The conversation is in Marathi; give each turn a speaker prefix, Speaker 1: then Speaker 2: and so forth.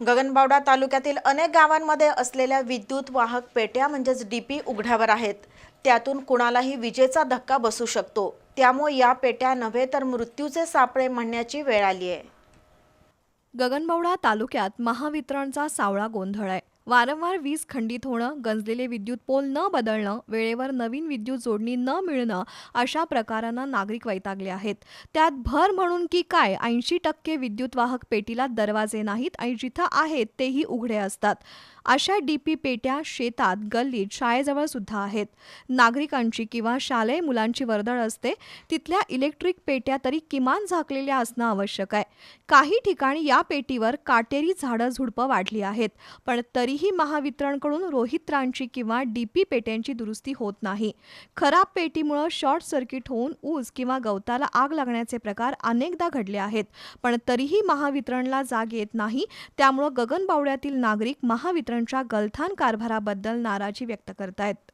Speaker 1: गगनबावडा तालुक्यातील अनेक गावांमध्ये असलेल्या विद्युत वाहक पेट्या म्हणजेच डीपी उघड्यावर आहेत. त्यातून कुणालाही विजेचा धक्का बसू शकतो. त्यामुळे या पेट्या नव्हे तर मृत्यूचे सापळे म्हणण्याची वेळ आली आहे
Speaker 2: गगनबावडा तालुक्यात महावितरणचा सावळा गोंधळ आहे. वारंवार वीज खंडित होणं गंजलेले विद्युत पोल न बदलणं वेळेवर नवीन विद्युत जोडणी न मिळणं अशा प्रकारांना नागरिक वैतागले आहेत. त्यात भर म्हणून की काय ऐंशी टक्के विद्युत वाहक पेटीला दरवाजे नाहीत आणि जिथं आहेत तेही उघडे असतात. अशा डीपी पेट्या शेतात गल्लीत शाळेजवळ सुद्धा आहेत. नागरिकांची किंवा शालेय मुलांची वर्दळ असते तिथल्या इलेक्ट्रिक पेट्या तरी किमान झाकलेल्या असणं आवश्यक आहे. काही ठिकाणी या पेटीवर काटेरी झाडं झुडपं वाढली आहेत पण तरी तरीही महावितरणकडून रोहित्रांची किंवा डीपी पेट्यांची दुरुस्ती होत नाही. खराब पेटीमुळं शॉर्ट सर्किट होऊन ऊस किंवा गवताला आग लागण्याचे प्रकार अनेकदा घडले आहेत. पण तरीही महावितरणला जाग येत नाही त्यामुळं गगनबावड्यातील नागरिक महावितरणच्या गलथान कारभाराबद्दल नाराजी व्यक्त करतायत.